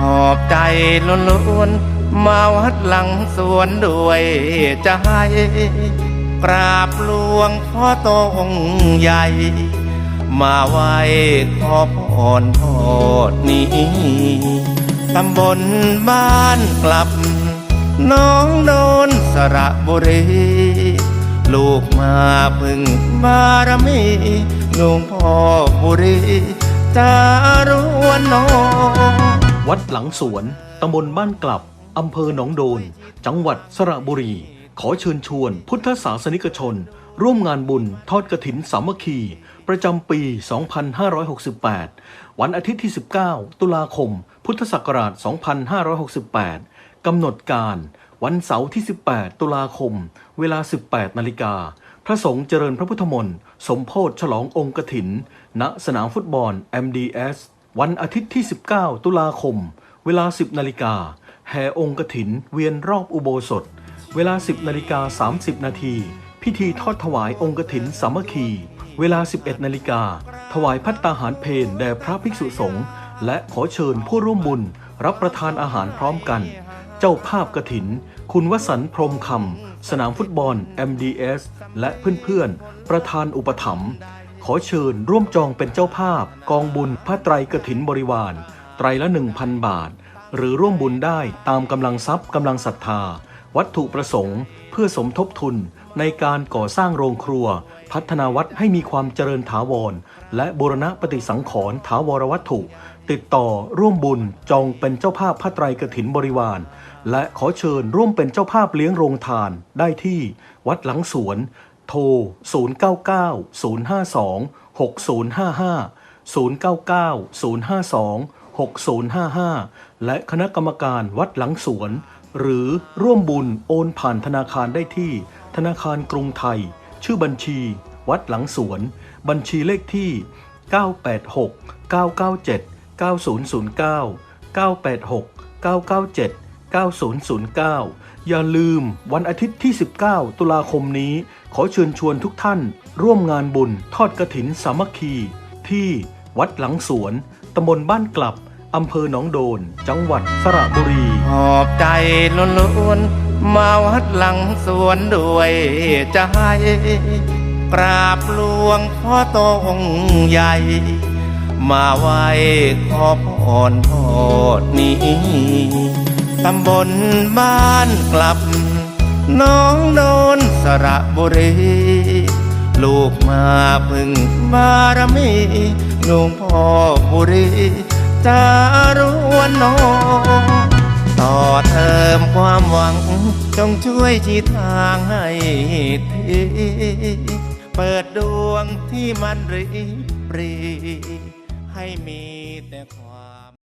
หอบใจล้นล้วนๆมาวัดหลังสวนด้วยใจ กราบหลวงพ่อโตองค์ใหญ่ มาไหว้ขอพรพอดนี้ตำบลบ้านกลับ น้องโดนสระบุรี ลูกมาพึ่งบารมีหลวงพ่อบุรีจารวนน้อง วัดหลังสวน ตำบลบ้านกลับ อำเภอหนองโดน จังหวัดสระบุรี ขอเชิญชวน พุทธศาสนิกชน ร่วมงานบุญทอดกระถินสามัคคี ประจำปี 2568 วันอาทิตย์ที่ 19 ตุลาคม พุทธศักราช 2568 กำหนดการ วันเสาร์ที่ 18 ตุลาคม เวลา 18 นาฬิกา พระสงฆ์เจริญพระพุทธมนต์ สมโพธฉลององค์กถิน ณ สนามฟุตบอล MDS วันอาทิตย์ที่ 19 ตุลาคม เวลา 10 นาฬิกา แห่องค์กถิน เวียนรอบอุโบสถ เวลา 10 นาฬิกา 30 นาที พิธีทอดถวายองค์กถินสามัคคี เวลา 11 นาฬิกา ถวายพัตตาหารเพนแด่พระภิกษุสงฆ์ และขอเชิญผู้ร่วมบุญ รับประทานอาหารพร้อมกัน เจ้าภาพกถิน คุณวสันต์พรมคำ สนามฟุตบอล MDS และเพื่อนๆ ประธานอุปถัมภ์ ขอเชิญร่วมจองเป็นเจ้าภาพ กองบุญพระไตรกถินบริวาร ไตรละ 1,000 บาท หรือร่วมบุญได้ตามกำลังทรัพย์กำลังศรัทธา วัตถุประสงค์ เพื่อสมทบทุนในการก่อสร้างโรงครัว พัฒนาวัดให้มีความเจริญถาวร และบูรณะปฏิสังขรณ์ถาวรวัตถุ ติดต่อร่วมบุญจองเป็นเจ้าภาพพระไตรกถินบริวารและขอเชิญร่วมเป็นเจ้าภาพเลี้ยงโรงทานได้ที่ วัดหลังสวน โทร 099 052 6055 099 052 6055 และคณะกรรมการวัดหลังสวน หรือร่วมบุญโอนผ่านธนาคารได้ที่ ธนาคารกรุงไทย ชื่อบัญชี วัดหลังสวน บัญชีเลขที่ 986 997 9009 986 997 9009 อย่าลืมวันอาทิตย์ที่ 19 ตุลาคมนี้ ขอเชิญชวนทุกท่าน ร่วมงานบุญทอดกระถินสามัคคี ที่วัดหลังสวนตำบลบ้านกลับอำเภอหนองโดน จังหวัดสระบุรีหอบใจล้นล้วนมาวัดหลังสวนด้วยใจ กราบหลวงพ่อตองใหญ่ มาไหว้ขอพรพอดนี้ ตำบลบ้านกลับ น้องโดนสระบุรี ลูกมาพึ่งบารมีหลวงพ่อบุรีจารวนน้องต่อเติมความหวัง จงช่วยชี้ทางให้ทีเปิดดวงที่มันรีบรี ให้มีแต่ความ